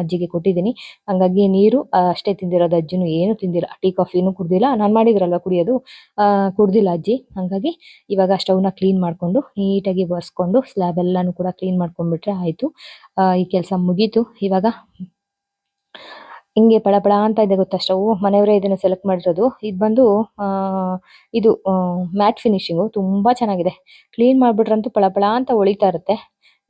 ಅಜ್ಜಿಗೆ ಕೊಟ್ಟಿದ್ದೀನಿ. ಹಂಗಾಗಿ ನೀರು ಅಷ್ಟೇ ತಿಂದಿರೋದು ಅಜ್ಜಿನೂ ಏನು ತಿಂದಿಲ್ಲ. ಟೀ, ಕಾಫಿನೂ ಕುಡ್ದಿಲ್ಲ. ನಾನು ಮಾಡಿದ್ರಲ್ವ ಕುಡಿಯೋದು? ಕುಡ್ದಿಲ್ಲ ಅಜ್ಜಿ. ಹಂಗಾಗಿ ಇವಾಗ ಸ್ಟವ್ನ ಕ್ಲೀನ್ ಮಾಡಿಕೊಂಡು, ನೀಟಾಗಿ ಬರ್ಸ್ಕೊಂಡು ಸ್ಲ್ಯಾಬ್ ಎಲ್ಲಾನು ಕೂಡ ಕ್ಲೀನ್ ಮಾಡ್ಕೊಂಡ್ಬಿಟ್ರೆ ಆಯಿತು. ಈ ಕೆಲಸ ಮುಗೀತು. ಇವಾಗ ಹಿಂಗೆ ಪಳ ಪಳ ಅಂತ ಇದೆ ಗೊತ್ತಾ ಸ್ಟವ್ ಮನೆಯವರೇ ಇದನ್ನ ಸೆಲೆಕ್ಟ್ ಮಾಡಿರೋದು. ಇದು ಬಂದು ಇದು ಮ್ಯಾಟ್ ಫಿನಿಶಿಂಗ್ ತುಂಬಾ ಚೆನ್ನಾಗಿದೆ. ಕ್ಲೀನ್ ಮಾಡ್ಬಿಟ್ರಂತೂ ಪಳ ಪಳ ಅಂತ ಹೊಳಿತಾ ಇರುತ್ತೆ.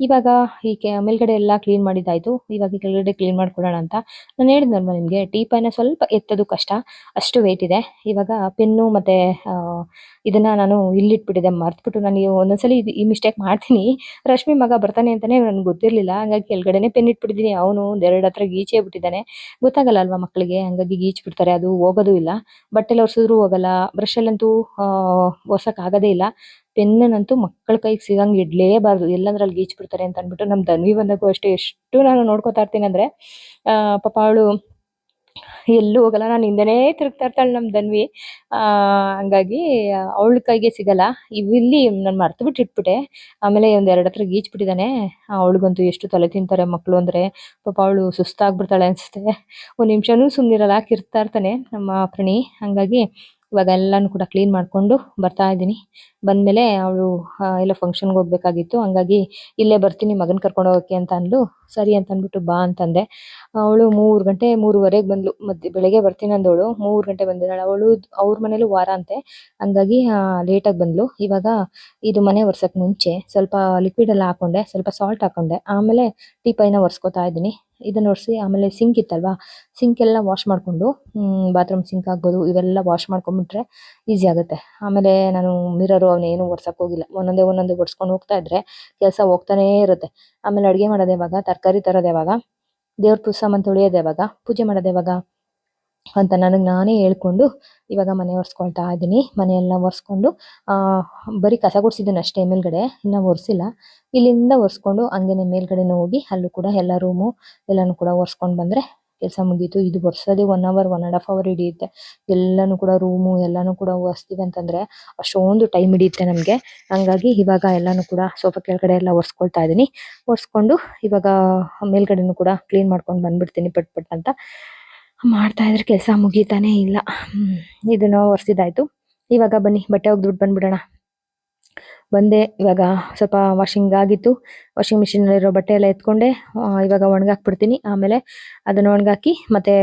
ಇವಾಗ ಈ ಮೇಲ್ಗಡೆ ಎಲ್ಲ ಕ್ಲೀನ್ ಮಾಡಿದ್ದಾಯ್ತು. ಇವಾಗ ಕೆಳಗಡೆ ಕ್ಲೀನ್ ಮಾಡ್ಕೊಳ್ಳೋಣ ಅಂತ. ನಾನು ಹೇಳಿದ್ನಲ್ವ ನಿಮಗೆ ಟೀಪಾಯ್ನ ಸ್ವಲ್ಪ ಎತ್ತೋದು ಕಷ್ಟ. ಅಷ್ಟು ವೆಯ್ಟ್ ಇದೆ. ಇವಾಗ ಪೆನ್ನು ಮತ್ತೆ ಇದನ್ನು ನಾನು ಇಲ್ಲಿಟ್ಬಿಟ್ಟಿದ್ದೆ. ಮರ್ತ್ಬಿಟ್ಟು ನಾನು ಒಂದೊಂದ್ಸಲಿ ಇದು- ಈ ಮಿಸ್ಟೇಕ್ ಮಾಡ್ತೀನಿ. ರಶ್ಮಿ ಮಗ ಬರ್ತಾನೆ ಅಂತಾನೆ ನನಗೆ ಗೊತ್ತಿರಲಿಲ್ಲ. ಹಂಗಾಗಿ ಕೆಳಗಡೆನೇ ಪೆನ್ ಇಟ್ಬಿಟ್ಟಿದ್ದೀನಿ. ಅವನು ಒಂದೆರಡು ಹತ್ರ ಗೀಚೇ ಬಿಟ್ಟಿದ್ದಾನೆ. ಗೊತ್ತಾಗಲ್ಲ ಅಲ್ವಾ ಮಕ್ಕಳಿಗೆ ಹಂಗಾಗಿ ಗೀಚ್ ಬಿಡ್ತಾರೆ ಅದು ಹೋಗೋದು ಇಲ್ಲ. ಬಟ್ಟೆಲ್ಲ ಒರೆಸಿದ್ರು ಹೋಗಲ್ಲ. ಬ್ರಷಲ್ಲಂತೂ ಒರ್ಸೋಕ್ಕಾಗೋದೇ ಇಲ್ಲ. ಪೆನ್ನಂತೂ ಮಕ್ಕಳ ಕೈಗೆ ಸಿಗಂಗ್ ಇಡ್ಲೇಬಾರ್ದು ಎಲ್ಲಂದ್ರಲ್ಲಿ ಗೀಚ್ ಬಿಡ್ತಾರೆ ಅಂತ ಅಂದ್ಬಿಟ್ಟು ನಮ್ಮ ದನ್ವಿ ಬಂದಾಗೂ ಅಷ್ಟೇ ಎಷ್ಟು ನಾನು ನೋಡ್ಕೊತಾ ಇರ್ತೀನಿ ಅಂದ್ರೆ ಆ, ಪಾಪ ಅವಳು ಎಲ್ಲೂ ಹೋಗಲ್ಲ ನಾನು ಹಿಂದೆನೇ ತಿರುಗ್ತಾ ಇರ್ತಾಳೆ ನಮ್ಮ ಆ ಹಂಗಾಗಿ ಅವಳ ಕೈಗೆ ಸಿಗಲ್ಲ. ಇಲ್ಲಿ ನಾನು ಮರ್ತು ಬಿಟ್ಟು ಇಟ್ಬಿಟ್ಟೆ. ಆಮೇಲೆ ಒಂದ್ ಎರಡ್ ಹತ್ರ ಗೀಚ್ ಬಿಟ್ಟಿದ್ದಾನೆ ಅವಳಿಗಂತೂ ಎಷ್ಟು ತಲೆ ತಿಂತಾರೆ ಮಕ್ಕಳು ಅಂದ್ರೆ ಪಾಪ ಅವಳು ಸುಸ್ತಾಗ್ಬಿಡ್ತಾಳೆ ಅನ್ಸುತ್ತೆ. ಒಂದ್ ನಿಮಿಷನೂ ಸುಮ್ನಿರಲ್ಲ ಕಿರ್ತಾ ಇರ್ತಾನೆ ನಮ್ಮ ಪ್ರಣಿ. ಹಂಗಾಗಿ ಇವಾಗ ಎಲ್ಲಾನು ಕೂಡ ಕ್ಲೀನ್ ಮಾಡ್ಕೊಂಡು ಬರ್ತಾ ಇದ್ದೀನಿ. ಬಂದ್ಮೇಲೆ ಅವಳು ಎಲ್ಲ ಫಂಕ್ಷನ್ಗೆ ಹೋಗ್ಬೇಕಾಗಿತ್ತು. ಹಂಗಾಗಿ ಇಲ್ಲೇ ಬರ್ತೀನಿ ಮಗನ ಕರ್ಕೊಂಡು ಹೋಗಕ್ಕೆ ಅಂತ ಅಂದ್ಲು. ಸರಿ ಅಂತ ಅಂದ್ಬಿಟ್ಟು ಬಾ ಅಂತಂದೆ. ಅವಳು ಮೂರು ಗಂಟೆ ಮೂರುವರೆಗೆ ಬಂದ್ಲು. ಮಧ್ಯ, ಬೆಳಗ್ಗೆ ಬರ್ತೀನಿ ಅಂದವಳು. ಮೂರು ಗಂಟೆ ಬಂದಿದ್ದಾಳೆ. ಅವಳು ಅವ್ರ ಮನೇಲೂ ವಾರ ಅಂತೆ. ಹಂಗಾಗಿ ಲೇಟಾಗಿ ಬಂದ್ಲು. ಇವಾಗ ಇದು ಮನೆ ಒರ್ಸಕ್ ಮುಂಚೆ ಸ್ವಲ್ಪ ಲಿಕ್ವಿಡ್ ಎಲ್ಲ ಹಾಕೊಂಡೆ, ಸ್ವಲ್ಪ ಸಾಲ್ಟ್ ಹಾಕೊಂಡೆ. ಆಮೇಲೆ ಟೀಪೈನ ಒರ್ಸ್ಕೊತಾ ಇದ್ದೀನಿ. ಇದನ್ನ ಒರೆಸಿ ಆಮೇಲೆ ಸಿಂಕ್ ಇತ್ತಲ್ವಾ? ಸಿಂಕ್ ಎಲ್ಲ ವಾಶ್ ಮಾಡ್ಕೊಂಡು ಬಾತ್ರೂಮ್ ಸಿಂಕ್ ಆಗ್ಬೋದು, ಇವೆಲ್ಲ ವಾಶ್ ಮಾಡ್ಕೊಂಡ್ಬಿಟ್ರೆ ಈಸಿ ಆಗುತ್ತೆ. ಆಮೇಲೆ ನಾನು ಮಿರರು ಅವನೇನು ಒರ್ಸಕ್ ಹೋಗಿಲ್ಲ. ಒಂದೊಂದೇ ಒಂದೊಂದೇ ಒರ್ಸ್ಕೊಂಡು ಹೋಗ್ತಾ ಇದ್ರೆ ಕೆಲಸ ಹೋಗ್ತಾನೇ ಇರುತ್ತೆ. ಆಮೇಲೆ ಅಡುಗೆ ಮಾಡೋದು ಯಾವಾಗ? ತರಕಾರಿ ತರೋದು ಯಾವಾಗ? ದೇವ್ರ ಪುಸ್ತಕ ಸಾಮಾನು ತೊಳೆಯೋದು ಯಾವಾಗ? ಪೂಜೆ ಮಾಡೋದು ಯಾವಾಗ? ಅಂತ ನನಗೆ ನಾನೇ ಹೇಳ್ಕೊಂಡು ಇವಾಗ ಮನೆ ಒರೆಸ್ಕೊಳ್ತಾ ಇದ್ದೀನಿ. ಮನೆಯೆಲ್ಲ ಒರೆಸ್ಕೊಂಡು ಬರೀ ಕಸ ಗುಡಿಸಿದ್ದೀನಿ ಅಷ್ಟೇ ಮೇಲ್ಗಡೆ, ಇನ್ನು ಒರೆಸಿಲ್ಲ. ಇಲ್ಲಿಂದ ಒರೆಸ್ಕೊಂಡು ಹಂಗೇನೆ ಮೇಲ್ಗಡೆನೂ ಹೋಗಿ ಅಲ್ಲೂ ಕೂಡ ಎಲ್ಲ ರೂಮು ಎಲ್ಲಾನು ಕೂಡ ಒರೆಸ್ಕೊಂಡು ಬಂದರೆ ಕೆಲಸ ಮುಗೀತು. ಇದು ಒರೆಸೋದೇ one hour one and half hour ಹಿಡಿಯುತ್ತೆ. ಎಲ್ಲಾನು ಕೂಡ ರೂಮು ಎಲ್ಲಾನು ಕೂಡ ಒರೆಸ್ತೀವಿ ಅಂತಂದ್ರೆ ಅಷ್ಟೊಂದು ಟೈಮ್ ಹಿಡಿಯುತ್ತೆ ನಮಗೆ. ಹಂಗಾಗಿ ಇವಾಗ ಎಲ್ಲಾನು ಕೂಡ ಸೋಫಾ ಕೆಳಗಡೆ ಎಲ್ಲ ಒರೆಸ್ಕೊಳ್ತಾ ಇದ್ದೀನಿ ಒರೆಸ್ಕೊಂಡು ಇವಾಗ ಮೇಲ್ಗಡೆನೂ ಕೂಡ ಕ್ಲೀನ್ ಮಾಡ್ಕೊಂಡು ಬಂದ್ಬಿಡ್ತೀನಿ ಪಟ್ ಪಟ್ ಅಂತ. ಮಾಡ್ತಾ ಇದ್ರೆ ಕೆಲಸ ಮುಗೀತಾನೆ ಇಲ್ಲ. ಇದನ್ನ ಒರೆಸಿದಾಯ್ತು. ಇವಾಗ ಬನ್ನಿ, ಬಟ್ಟೆ ಒಗ್ದ್ಬಿಟ್ಟು ಬಂದ್ಬಿಡೋಣ. ಬಂದೆ. ಇವಾಗ ಸ್ವಲ್ಪ ವಾಷಿಂಗ್ ಆಗಿತ್ತು. ವಾಷಿಂಗ್ ಮಿಷಿನಲ್ಲಿರೋ ಬಟ್ಟೆ ಎಲ್ಲ ಎತ್ಕೊಂಡೆ. ಇವಾಗ ಒಣಗಾಕ್ಬಿಡ್ತೀನಿ. ಆಮೇಲೆ ಅದನ್ನು ಒಣಗಾಕಿ ಮತ್ತೆ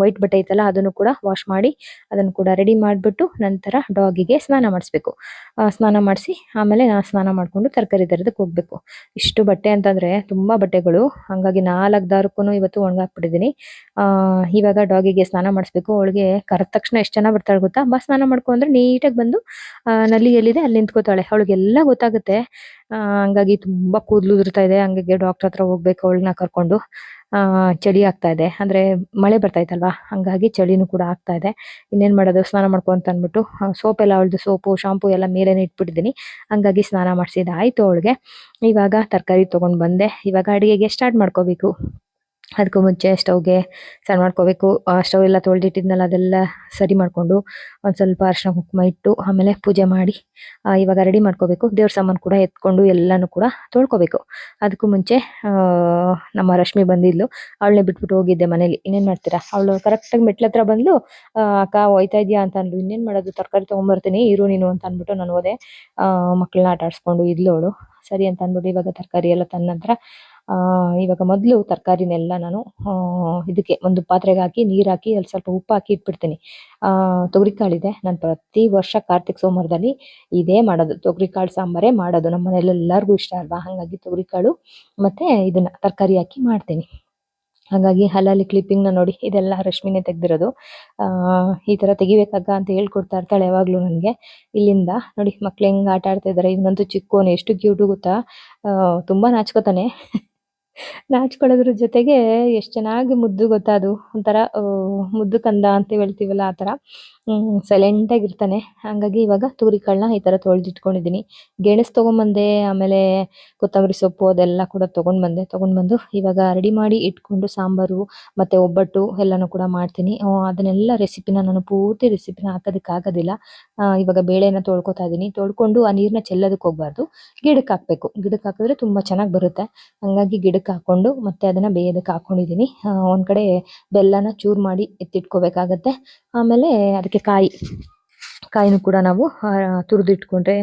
ವೈಟ್ ಬಟ್ಟೆ ಐತಲ್ಲ, ಅದನ್ನು ಕೂಡ ವಾಶ್ ಮಾಡಿ, ಅದನ್ನು ಕೂಡ ರೆಡಿ ಮಾಡಿಬಿಟ್ಟು ನಂತರ ಡಾಗಿಗೆ ಸ್ನಾನ ಮಾಡಿಸ್ಬೇಕು. ಸ್ನಾನ ಮಾಡಿಸಿ, ಆಮೇಲೆ ನಾನು ಸ್ನಾನ ಮಾಡಿಕೊಂಡು ತರಕಾರಿ ತರೋದಕ್ಕೆ ಹೋಗ್ಬೇಕು. ಇಷ್ಟು ಬಟ್ಟೆ ಅಂತಂದ್ರೆ ತುಂಬಾ ಬಟ್ಟೆಗಳು. ಹಾಗಾಗಿ ನಾಲ್ಕು ದಾರಕ್ಕೂ ಇವತ್ತು ಒಣಗಾಕ್ಬಿಟ್ಟಿದ್ದೀನಿ. ಇವಾಗ ಡಾಗಿಗೆ ಸ್ನಾನ ಮಾಡಿಸ್ಬೇಕು. ಅವಳಿಗೆ ಕರೆದ ತಕ್ಷಣ ಎಷ್ಟು ಜನ ಬರ್ತಾಳೆ ಗೊತ್ತಾ? ಬಾ, ಸ್ನಾನ ಮಾಡ್ಕೊಂಡ್ರೆ ನೀಟಾಗಿ ಬಂದು ನಲ್ಲಿ ಎಲ್ಲಿದೆ ಅಲ್ಲಿ ನಿಂತ್ಕೋತಾಳೆ. ಅವಳಿಗೆಲ್ಲ ಗೊತ್ತಾಗುತ್ತೆ. ಹಂಗಾಗಿ ತುಂಬಾ ಕೂದಲು ಉದುರ್ತಾ ಇದೆ. ಹಂಗಾಗಿ ಡಾಕ್ಟರ್ ಹತ್ರ ಹೋಗ್ಬೇಕು, ಅವಳನ್ನ ಕರ್ಕೊಂಡು. ಚಳಿ ಆಗ್ತಾ ಇದೆ. ಅಂದ್ರೆ ಮಳೆ ಬರ್ತಾ ಇತ್ತಲ್ವಾ ಹಂಗಾಗಿ ಚಳಿನೂ ಕೂಡ ಆಗ್ತಾ ಇದೆ. ಇನ್ನೇನ್ ಮಾಡೋದು? ಸ್ನಾನ ಮಾಡ್ಕೊಂತ ಅಂದ್ಬಿಟ್ಟು ಸೋಪ್ ಎಲ್ಲ, ಅವಳದು ಸೋಪು ಶಾಂಪು ಎಲ್ಲ ಮೇಲೇನೆ ಇಟ್ಬಿಟ್ಟಿದೀನಿ ಹಂಗಾಗಿ ಸ್ನಾನ ಮಾಡಿಸಿದಾಯ್ತು ಅವಳಿಗೆ. ಇವಾಗ ತರಕಾರಿ ತಗೊಂಡ್ ಬಂದೆ. ಇವಾಗ ಅಡಿಗೆಗೆ ಸ್ಟಾರ್ಟ್ ಮಾಡ್ಕೋಬೇಕು. ಅದಕ್ಕೂ ಮುಂಚೆ ಸ್ಟವ್ಗೆ ಸಣ್ಣ ಮಾಡ್ಕೋಬೇಕು. ಸ್ಟವ್ ಎಲ್ಲ ತೊಳೆದಿಟ್ಟಿದ್ನಲ್ಲ, ಅದೆಲ್ಲ ಸರಿ ಮಾಡಿಕೊಂಡು ಒಂದು ಸ್ವಲ್ಪ ಅರಿಶಿನ ಕುಂಕುಮ ಇಟ್ಟು ಆಮೇಲೆ ಪೂಜೆ ಮಾಡಿ ಇವಾಗ ರೆಡಿ ಮಾಡ್ಕೋಬೇಕು. ದೇವ್ರ ಸಾಮಾನು ಕೂಡ ಎತ್ಕೊಂಡು ಎಲ್ಲನೂ ಕೂಡ ತೊಳ್ಕೊಬೇಕು. ಅದಕ್ಕೂ ಮುಂಚೆ ನಮ್ಮ ರಶ್ಮಿ ಬಂದಿದ್ಲು. ಅವಳನ್ನೇ ಬಿಟ್ಬಿಟ್ಟು ಹೋಗಿದ್ದೆ ಮನೇಲಿ. ಇನ್ನೇನು ಮಾಡ್ತೀರಾ? ಅವಳು ಕರೆಕ್ಟಾಗಿ ಮೆಟ್ಲ ಹತ್ರ ಬಂದು ಅಕ್ಕ ಹೋಯ್ತಾ ಇದೆಯಾ ಅಂತ ಅಂದ್ಲು. ಇನ್ನೇನು ಮಾಡೋದು? ತರಕಾರಿ ತೊಗೊಂಬರ್ತೀನಿ, ಇರು ನೀನು ಅಂತ ಅಂದ್ಬಿಟ್ಟು ನಾನು ಹೋದೆ. ಮಕ್ಕಳನ್ನ ಆಟ ಆಡಿಸ್ಕೊಂಡು ಇದ್ಲು ಅವಳು. ಸರಿ ಅಂತ ಅಂದ್ಬಿಟ್ಟು ಇವಾಗ ತರಕಾರಿ ಎಲ್ಲ ತಂದ ನಂತರ ಇವಾಗ ಮೊದಲು ತರಕಾರಿನೆಲ್ಲ ನಾನು ಇದಕ್ಕೆ ಒಂದು ಪಾತ್ರೆಗೆ ಹಾಕಿ, ನೀರು ಹಾಕಿ ಅಲ್ಲಿ ಸ್ವಲ್ಪ ಉಪ್ಪು ಹಾಕಿ ಇಟ್ಬಿಡ್ತೀನಿ. ತೊಗರಿಕಾಳಿದೆ ನಾನು ಪ್ರತಿ ವರ್ಷ ಕಾರ್ತಿಕ್ ಸೋಮವಾರದಲ್ಲಿ ಇದೇ ಮಾಡೋದು. ತೊಗರಿಕಾಳು ಸಾಂಬಾರೇ ಮಾಡೋದು. ನಮ್ಮ ಮನೇಲಿ ಎಲ್ಲರಿಗೂ ಇಷ್ಟ ಅಲ್ವಾ? ಹಾಗಾಗಿ ತೊಗರಿಕಾಳು ಮತ್ತೆ ಇದನ್ನ ತರಕಾರಿ ಹಾಕಿ ಮಾಡ್ತೀನಿ. ಹಾಗಾಗಿ ಹಲಲ್ಲಿ ಕ್ಲಿಪ್ಪಿಂಗ್ನ ನೋಡಿ, ಇದೆಲ್ಲ ರಶ್ಮಿನೇ ತೆಗ್ದಿರೋದು. ಈ ಥರ ತೆಗಿಬೇಕಾಗ ಅಂತ ಹೇಳ್ಕೊಡ್ತಾ ಇರ್ತಾಳೆ ಯಾವಾಗಲೂ ನನಗೆ. ಇಲ್ಲಿಂದ ನೋಡಿ, ಮಕ್ಳು ಹೆಂಗೆ ಆಟ ಆಡ್ತಾ ಇದ್ದಾರೆ ಇವನಂತೂ ಚಿಕ್ಕೋನು ಎಷ್ಟು ಕ್ಯೂಟು ಗೊತ್ತಾ? ತುಂಬಾ ನಾಚ್ಕೋತಾನೆ. ನಾಚ್ಕೊಳ್ಳೋದ್ರ ಜೊತೆಗೆ ಎಷ್ಟು ಚೆನ್ನಾಗಿ ಮುದ್ದು ಗೊತ್ತಾ ಅದು? ಒಂಥರ ಮುದ್ದು ಕಂದ ಅಂತ ಹೇಳ್ತೀವಲ್ಲ ಆ ಥರ. ಸೈಲೆಂಟ್ ಆಗಿರ್ತಾನೆ ಹಾಗಾಗಿ ಇವಾಗ ತೂರಿ ಕಾಳನ್ನ ಈ ತರ ತೊಳೆದಿಟ್ಕೊಂಡಿದ್ದೀನಿ. ಗೆಣಸ್ ತೊಗೊಂಬಂದೆ ಆಮೇಲೆ ಕೊತ್ತಂಬರಿ ಸೊಪ್ಪು ಅದೆಲ್ಲ ಕೂಡ ತಗೊಂಡ್ ಬಂದೆ ಬಂದು ಇವಾಗ ರೆಡಿ ಮಾಡಿ ಇಟ್ಕೊಂಡು ಸಾಂಬಾರು ಮತ್ತೆ ಒಬ್ಬಟ್ಟು ಎಲ್ಲನೂ ಕೂಡ ಮಾಡ್ತೀನಿ. ಅದನ್ನೆಲ್ಲ ರೆಸಿಪಿನ ನಾನು ಪೂರ್ತಿ ರೆಸಿಪಿನ ಹಾಕೋದಕ್ಕೆ ಆಗೋದಿಲ್ಲ. ಆ, ಇವಾಗ ಬೇಳೆನ ತೊಳ್ಕೊತಾ ಇದೀನಿ. ತೊಳ್ಕೊಂಡು ಆ ನೀರ್ನ ಚೆಲ್ಲೋದಕ್ಕೆ ಹೋಗ್ಬಾರ್ದು. ಗಿಡಕ್ಕೆ ಹಾಕ್ಬೇಕು. ಗಿಡಕ್ಕೆ ಹಾಕಿದ್ರೆ ತುಂಬಾ ಚೆನ್ನಾಗಿ ಬರುತ್ತೆ. ಹಂಗಾಗಿ ಗಿಡಕ್ಕೆ ಹಾಕೊಂಡು ಮತ್ತೆ ಅದನ್ನ ಬೇಯೋದಕ್ಕೆ ಹಾಕ್ಕೊಂಡಿದ್ದೀನಿ ಒಂದ್ ಕಡೆ ಬೆಲ್ಲನ ಚೂರ್ ಮಾಡಿ ಎತ್ತಿಟ್ಕೋಬೇಕಾಗತ್ತೆ. ಆಮೇಲೆ ಅದಕ್ಕೆ ಕಾಯಿ, ಕಾಯಿನೂ ಕೂಡ ನಾವು ತುರಿದಿಟ್ಕೊಂಡ್ರೆ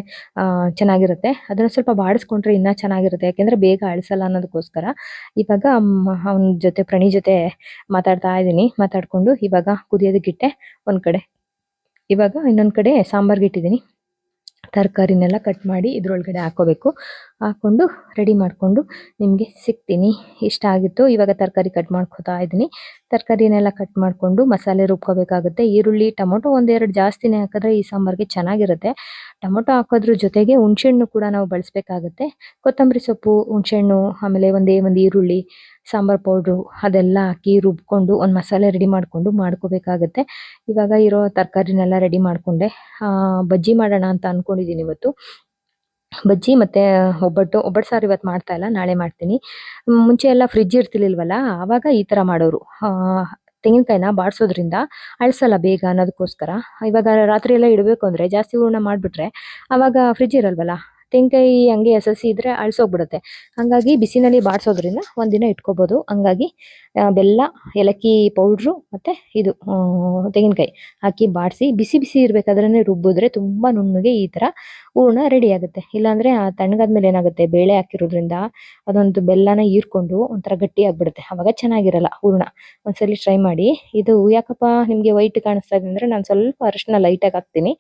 ಚೆನ್ನಾಗಿರುತ್ತೆ. ಅದನ್ನು ಸ್ವಲ್ಪ ಬಾಡಿಸ್ಕೊಂಡ್ರೆ ಇನ್ನೂ ಚೆನ್ನಾಗಿರುತ್ತೆ. ಯಾಕೆಂದರೆ ಬೇಗ ಅಳಿಸಲ್ಲ ಅನ್ನೋದಕ್ಕೋಸ್ಕರ. ಇವಾಗ ಅವನ ಜೊತೆ, ಪ್ರಣಿ ಜೊತೆ ಮಾತಾಡ್ತಾ ಇದ್ದೀನಿ. ಮಾತಾಡ್ಕೊಂಡು ಇವಾಗ ಕುದಿಯೋದಕ್ಕಿಟ್ಟೆ ಒಂದ್ ಕಡೆ ಇವಾಗ ಇನ್ನೊಂದು ಕಡೆ ಸಾಂಬಾರ್ಗೆ ಇಟ್ಟಿದ್ದೀನಿ ತರಕಾರಿನೆಲ್ಲ ಕಟ್ ಮಾಡಿ ಇದ್ರೊಳಗಡೆ ಹಾಕೋಬೇಕು. ಹಾಕೊಂಡು ರೆಡಿ ಮಾಡಿಕೊಂಡು ನಿಮಗೆ ಸಿಗ್ತೀನಿ. ಇಷ್ಟ ಆಗಿತ್ತು ಇವಾಗ ತರಕಾರಿ ಕಟ್ ಮಾಡ್ಕೋತಾ ಇದ್ದೀನಿ. ತರಕಾರಿನೆಲ್ಲ ಕಟ್ ಮಾಡಿಕೊಂಡು ಮಸಾಲೆ ರುಬ್ಕೋಬೇಕಾಗುತ್ತೆ. ಈರುಳ್ಳಿ, ಟೊಮೊಟೊ ಒಂದೆರಡು ಜಾಸ್ತಿನೇ ಹಾಕಿದ್ರೆ ಈ ಸಾಂಬಾರ್ಗೆ ಚೆನ್ನಾಗಿರುತ್ತೆ. ಟೊಮೊಟೊ ಹಾಕೋದ್ರ ಜೊತೆಗೆ ಹುಣಸೆಹಣ್ಣು ಕೂಡ ನಾವು ಬಳಸಬೇಕಾಗುತ್ತೆ. ಕೊತ್ತಂಬರಿ ಸೊಪ್ಪು, ಹುಣಸೆಹಣ್ಣು, ಆಮೇಲೆ ಒಂದೇ ಒಂದು ಈರುಳ್ಳಿ ಸಾಂಬಾರ್ ಪೌಡ್ರು ಅದೆಲ್ಲ ಹಾಕಿ ರುಬ್ಕೊಂಡು ಒಂದು ಮಸಾಲೆ ರೆಡಿ ಮಾಡಿಕೊಂಡು ಮಾಡ್ಕೋಬೇಕಾಗತ್ತೆ. ಇವಾಗ ಇರೋ ತರಕಾರಿನೆಲ್ಲ ರೆಡಿ ಮಾಡಿಕೊಂಡೆ. ಬಜ್ಜಿ ಮಾಡೋಣ ಅಂತ ಅಂದ್ಕೊಂಡಿದ್ದೀನಿ ಇವತ್ತು. ಬಜ್ಜಿ ಮತ್ತೆ ಒಬ್ಬಟ್ಟು ಒಬ್ಬಟ್ಟು ಸಾರು ಇವತ್ತು ಮಾಡ್ತಾ ಇಲ್ಲ, ನಾಳೆ ಮಾಡ್ತೀನಿ. ಮುಂಚೆ ಎಲ್ಲ ಫ್ರಿಜ್ ಇರ್ತಿರ್ಲಿಲ್ವಲ್ಲ, ಆವಾಗ ಈ ತರ ಮಾಡೋರು. ತೆಂಗಿನಕಾಯಿನ ಬಾಡಿಸೋದ್ರಿಂದ ಅಳಿಸಲ್ಲ ಬೇಗ ಅನ್ನೋದಕ್ಕೋಸ್ಕರ. ಇವಾಗ ರಾತ್ರಿ ಎಲ್ಲ ಇಡಬೇಕು ಅಂದ್ರೆ ಜಾಸ್ತಿ ಹೂರ್ಣ ಮಾಡಿಬಿಟ್ರೆ ಆವಾಗ ಫ್ರಿಜ್ ಇರಲ್ವಲ್ಲ ತೆಂಗಿನಕಾಯಿ ಹಂಗೆ ಎಸಸಿ ಇದ್ರೆ ಅಳ್ಸೋಗ್ಬಿಡುತ್ತೆ. ಹಂಗಾಗಿ ಬಿಸಿನಲ್ಲಿ ಬಾಡಿಸೋದ್ರಿಂದ ಒಂದಿನ ಇಟ್ಕೋಬೋದು. ಹಂಗಾಗಿ ಬೆಲ್ಲ, ಏಲಕ್ಕಿ ಪೌಡ್ರು ಮತ್ತು ಇದು ತೆಂಗಿನಕಾಯಿ ಹಾಕಿ ಬಾಡಿಸಿ, ಬಿಸಿ ಬಿಸಿ ಇರಬೇಕಾದ್ರೆ ರುಬ್ಬಿದ್ರೆ ತುಂಬ ನುಣ್ಣಗೆ ಈ ಥರ ಹೂರ್ಣ ರೆಡಿ ಆಗುತ್ತೆ. ಇಲ್ಲಾಂದರೆ ಆ ತಣ್ಣಗಾದ್ಮೇಲೆ ಏನಾಗುತ್ತೆ? ಬೇಳೆ ಹಾಕಿರೋದ್ರಿಂದ ಅದೊಂದು ಬೆಲ್ಲನ ಹೀರ್ಕೊಂಡು ಒಂಥರ ಗಟ್ಟಿ ಆಗಿಬಿಡುತ್ತೆ ಅವಾಗ ಚೆನ್ನಾಗಿರಲ್ಲ ಹೂರ್ಣ. ಒಂದ್ಸಲಿ ಟ್ರೈ ಮಾಡಿ. ಇದು ಯಾಕಪ್ಪ ನಿಮಗೆ ವೈಟ್ ಕಾಣಿಸ್ತಾ ಇದೆ ಅಂದರೆ ನಾನು ಸ್ವಲ್ಪ ಅರಿಶಿನ ಲೈಟಾಗಿ ಹಾಕ್ತೀನಿ.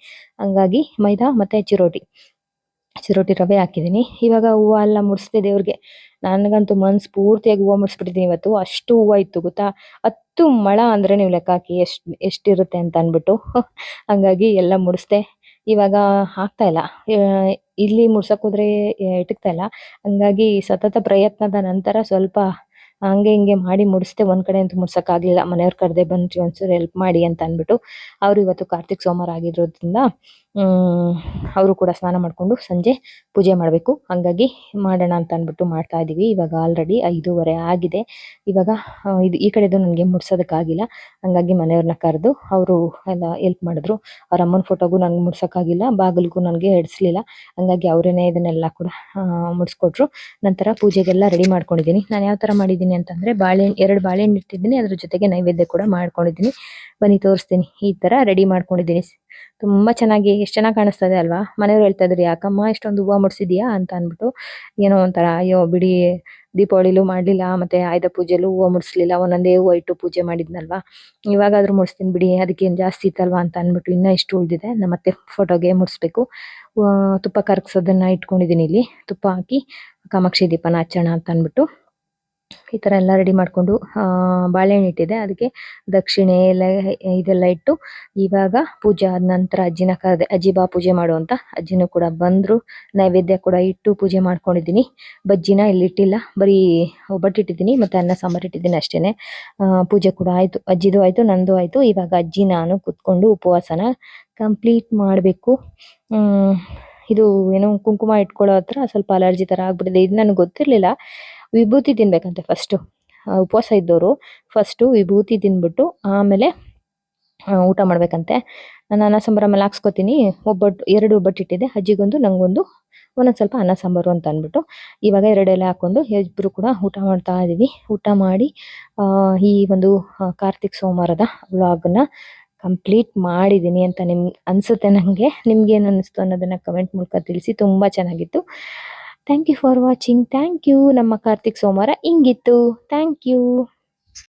ಹಂಗಾಗಿ ಮೈದಾ ಮತ್ತು ಚಿರೋಟಿ. ಚಿರೋಟಿ ರವೆ ಹಾಕಿದ್ದೀನಿ. ಇವಾಗ ಹೂವು ಎಲ್ಲ ಮುಡಿಸ್ದೆ ದೇವ್ರಿಗೆ. ನನಗಂತೂ ಮನ್ಸು ಪೂರ್ತಿಯಾಗಿ ಹೂವು ಮುಡಿಸ್ಬಿಟ್ಟಿದ್ದೀನಿ ಇವತ್ತು. ಅಷ್ಟು ಹೂವು ಇತ್ತು ಗೊತ್ತಾ? ಹತ್ತು ಮಳ ಅಂದ್ರೆ ನೀವು ಲೆಕ್ಕ ಹಾಕಿ ಎಷ್ಟು, ಎಷ್ಟಿರುತ್ತೆ ಅಂತ ಅಂದ್ಬಿಟ್ಟು. ಹಂಗಾಗಿ ಎಲ್ಲ ಮುಡಿಸ್ದೆ ಇವಾಗ ಆಗ್ತಾ ಇಲ್ಲ. ಇಲ್ಲಿ ಮುಡ್ಸೋಕೋದ್ರೆ ಇಟಕ್ತಾ ಇಲ್ಲ. ಹಂಗಾಗಿ ಸತತ ಪ್ರಯತ್ನದ ನಂತರ ಸ್ವಲ್ಪ ಹಂಗೆ ಹಿಂಗೆ ಮಾಡಿ ಮುಡಿಸ್ದೆ ಒಂದ್ ಕಡೆ ಅಂತೂ ಮುಡ್ಸಕ್ ಆಗ್ಲಿಲ್ಲ. ಮನೆಯವ್ರ ಕರ್ದೆ ಬನ್ರಿ ಒಂಚೂರು ಹೆಲ್ಪ್ ಮಾಡಿ ಅಂತ ಅಂದ್ಬಿಟ್ಟು. ಅವ್ರು ಇವತ್ತು ಕಾರ್ತಿಕ್ ಸೋಮವಾರ ಆಗಿರೋದ್ರಿಂದ ಅವರು ಕೂಡ ಸ್ನಾನ ಮಾಡ್ಕೊಂಡು ಸಂಜೆ ಪೂಜೆ ಮಾಡಬೇಕು. ಹಂಗಾಗಿ ಮಾಡೋಣ ಅಂತ ಅಂದ್ಬಿಟ್ಟು ಮಾಡ್ತಾ ಇದೀವಿ. ಇವಾಗ ಆಲ್ರೆಡಿ ಐದೂವರೆ ಆಗಿದೆ. ಇವಾಗ ಇದು ಈ ಕಡೆದು ನನಗೆ ಮುಡ್ಸೋದಕ್ಕಾಗಿಲ್ಲ. ಹಂಗಾಗಿ ಮನೆಯವ್ರನ್ನ ಕರೆದು ಅವರು ಎಲ್ಲ ಹೆಲ್ಪ್ ಮಾಡಿದ್ರು. ಅವ್ರ ಅಮ್ಮನ ಫೋಟೋಗೂ ನನಗೆ ಮುಡ್ಸೋಕ್ಕಾಗಿಲ್ಲ. ಬಾಗಿಲಿಗೂ ನನಗೆ ಹಿಡಿಸ್ಲಿಲ್ಲ ಹಂಗಾಗಿ ಅವರೇನೇ ಇದನ್ನೆಲ್ಲ ಕೂಡ ಮುಡಿಸ್ಕೊಟ್ರು. ನಂತರ ಪೂಜೆಗೆಲ್ಲ ರೆಡಿ ಮಾಡ್ಕೊಂಡಿದ್ದೀನಿ. ನಾನು ಯಾವ ಥರ ಮಾಡಿದ್ದೀನಿ ಅಂತಂದ್ರೆ ಬಾಳೆಹಣ್ಣು ಎರಡು ಬಾಳೆಹಣ್ಣು ಇಟ್ಟಿದ್ದೀನಿ. ಅದ್ರ ಜೊತೆಗೆ ನೈವೇದ್ಯ ಕೂಡ ಮಾಡ್ಕೊಂಡಿದ್ದೀನಿ. ಬನ್ನಿ, ತೋರಿಸ್ತೀನಿ. ಈ ತರ ರೆಡಿ ಮಾಡ್ಕೊಂಡಿದ್ದೀನಿ. ತುಂಬಾ ಚೆನ್ನಾಗಿ ಎಷ್ಟು ಚೆನ್ನಾಗಿ ಕಾಣಿಸ್ತಾ ಇದೆ ಅಲ್ವಾ? ಮನೆಯವ್ರು ಹೇಳ್ತಾ ಇದ್ರು, ಯಾಕಮ್ಮ, ಇಷ್ಟೊಂದು ಹೂವು ಮುಡ್ಸಿದ್ಯಾ? ಅಂತ ಅಂದ್ಬಿಟ್ಟು, ಏನೋ ಒಂಥರ, ಅಯ್ಯೋ, ಬಿಡಿ, ದೀಪಾವಳಿಲೂ ಮಾಡಲಿಲ್ಲ, ಮತ್ತೆ ಆಯುಧ ಪೂಜೆಲೂ ಹೂವು ಮುಡಿಸ್ಲಿಲ್ಲ, ಒಂದೊಂದೇ ಹೂವು ಇಟ್ಟು ಪೂಜೆ ಮಾಡಿದ್ನಲ್ವಾ? ಇವಾಗಾದ್ರೂ ಮುಡಿಸ್ತೀನಿ ಬಿಡಿ ಅದಕ್ಕೇನು ಜಾಸ್ತಿ ಇತ್ತಲ್ವಾ? ಅಂತ ಅಂದ್ಬಿಟ್ಟು, ಇನ್ನೂ ಇಷ್ಟು ಉಳಿದಿದೆ ನಮ್ಮ ಮತ್ತೆ ಫೋಟೋಗೆ ಮುಡಿಸ್ಬೇಕು. ತುಪ್ಪ ಕರಗಿಸೋದನ್ನ ಇಟ್ಕೊಂಡಿದ್ದೀನಿ ಇಲ್ಲಿ, ತುಪ್ಪ ಹಾಕಿ, ಕಾಮಾಕ್ಷಿ ದೀಪನ ಹಚ್ಚೋಣ ಅಂತ ಅನ್ಬಿಟ್ಟು ಈ ತರ ಎಲ್ಲ ರೆಡಿ ಮಾಡ್ಕೊಂಡು ಬಾಳೆಹಣ್ಣು ಇಟ್ಟಿದೆ ಅದಕ್ಕೆ ದಕ್ಷಿಣೆ ಎಲ್ಲ, ಇದೆಲ್ಲ ಇಟ್ಟು, ಇವಾಗ ಪೂಜೆ ಆದ ನಂತರ ಅಜ್ಜಿನ ಕರೆದೆ, ಅಜ್ಜಿ ಬಾ ಪೂಜೆ ಮಾಡು ಅಂತ ಅಜ್ಜಿನೂ ಕೂಡ ಬಂದರು. ನೈವೇದ್ಯ ಕೂಡ ಇಟ್ಟು ಪೂಜೆ ಮಾಡ್ಕೊಂಡಿದ್ದೀನಿ. ಬಜ್ಜಿನ ಇಲ್ಲಿ ಇಟ್ಟಿಲ್ಲ. ಬರೀ ಒಬ್ಬಟ್ಟು ಇಟ್ಟಿದ್ದೀನಿ ಮತ್ತೆ ಅನ್ನ ಸಾಂಬಾರ್ ಇಟ್ಟಿದ್ದೀನಿ ಅಷ್ಟೇನೆ. ಪೂಜೆ ಕೂಡ ಆಯ್ತು. ಅಜ್ಜಿದು ಆಯ್ತು, ನಂದು ಆಯ್ತು. ಇವಾಗ ಅಜ್ಜಿ, ನಾನು ಕುತ್ಕೊಂಡು ಉಪವಾಸನ ಕಂಪ್ಲೀಟ್ ಮಾಡಬೇಕು. ಇದು ಏನೋ ಕುಂಕುಮ ಇಟ್ಕೊಳ್ಳೋ ಹತ್ರ ಸ್ವಲ್ಪ ಅಲರ್ಜಿ ತರ ಆಗ್ಬಿಟ್ಟಿದೆ. ಇದು ನನಗೆ ಗೊತ್ತಿರ್ಲಿಲ್ಲ. ವಿಭೂತಿ ತಿನ್ಬೇಕಂತೆ ಫಸ್ಟು ಉಪವಾಸ ಇದ್ದವರು ಫಸ್ಟು ವಿಭೂತಿ ತಿಂದ್ಬಿಟ್ಟು ಆಮೇಲೆ ಊಟ ಮಾಡ್ಬೇಕಂತೆ. ನಾನು ಅನ್ನ ಸಾಂಬಾರು ಮೇಲೆ ಹಾಕ್ಸ್ಕೊತೀನಿ. ಒಬ್ಬಟ್ಟು ಎರಡು ಒಬ್ಬಟ್ಟು ಇಟ್ಟಿದ್ದೆ. ಅಜ್ಜಿಗೊಂದು, ನಂಗೊಂದು, ಒಂದೊಂದು ಸ್ವಲ್ಪ ಅನ್ನ ಸಾಂಬಾರು ಅಂತ ಅಂದ್ಬಿಟ್ಟು ಇವಾಗ ಎರಡೆಲ್ಲ ಹಾಕ್ಕೊಂಡು ಇಬ್ಬರು ಕೂಡ ಊಟ ಮಾಡ್ತಾ ಇದ್ದೀವಿ ಊಟ ಮಾಡಿ ಈ ಒಂದು ಕಾರ್ತಿಕ್ ಸೋಮವಾರದ ವ್ಲಾಗ್ನ ಕಂಪ್ಲೀಟ್ ಮಾಡಿದ್ದೀನಿ ಅಂತ ನಿಮ್ಗೆ ಅನಿಸುತ್ತೆ ನನಗೆ ನಿಮ್ಗೆ ಏನು ಅನ್ನಿಸ್ತು ಅನ್ನೋದನ್ನು ಕಮೆಂಟ್ ಮೂಲಕ ತಿಳಿಸಿ. ತುಂಬ ಚೆನ್ನಾಗಿತ್ತು. Thank you for watching thank you ನಮ್ಮ ಕಾರ್ತಿಕ್ ಸೋಮವಾರ ಹಿಂಗಿತ್ತು ಥ್ಯಾಂಕ್ ಯು